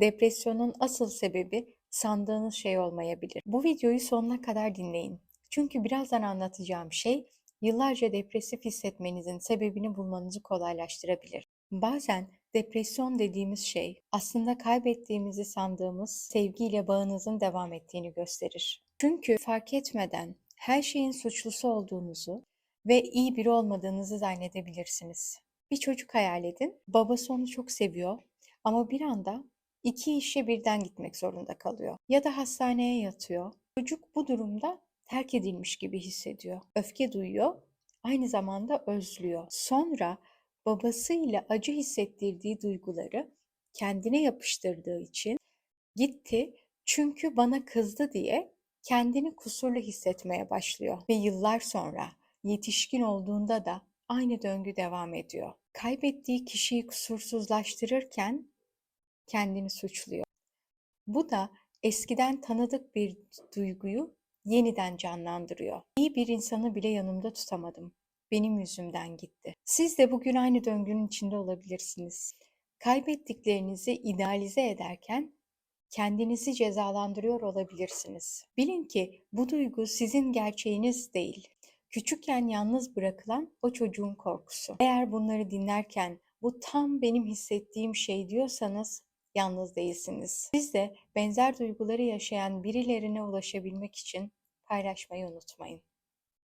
Depresyonun asıl sebebi sandığınız şey olmayabilir. Bu videoyu sonuna kadar dinleyin. Çünkü birazdan anlatacağım şey yıllarca depresif hissetmenizin sebebini bulmanızı kolaylaştırabilir. Bazen depresyon dediğimiz şey aslında kaybettiğimizi sandığımız sevgiyle bağınızın devam ettiğini gösterir. Çünkü fark etmeden her şeyin suçlusu olduğunuzu ve iyi biri olmadığınızı zannedebilirsiniz. Bir çocuk hayal edin. Babası onu çok seviyor ama bir anda iki işe birden gitmek zorunda kalıyor. Ya da hastaneye yatıyor. Çocuk bu durumda terk edilmiş gibi hissediyor. Öfke duyuyor, aynı zamanda özlüyor. Sonra babasıyla acı hissettirdiği duyguları kendine yapıştırdığı için gitti çünkü bana kızdı diye kendini kusurlu hissetmeye başlıyor ve yıllar sonra yetişkin olduğunda da aynı döngü devam ediyor. Kaybettiği kişiyi kusursuzlaştırırken kendini suçluyor. Bu da eskiden tanıdık bir duyguyu yeniden canlandırıyor. İyi bir insanı bile yanımda tutamadım. Benim yüzümden gitti. Siz de bugün aynı döngünün içinde olabilirsiniz. Kaybettiklerinizi idealize ederken kendinizi cezalandırıyor olabilirsiniz. Bilin ki bu duygu sizin gerçeğiniz değil. Küçükken yalnız bırakılan o çocuğun korkusu. Eğer bunları dinlerken bu tam benim hissettiğim şey diyorsanız yalnız değilsiniz. Siz de benzer duyguları yaşayan birilerine ulaşabilmek için paylaşmayı unutmayın.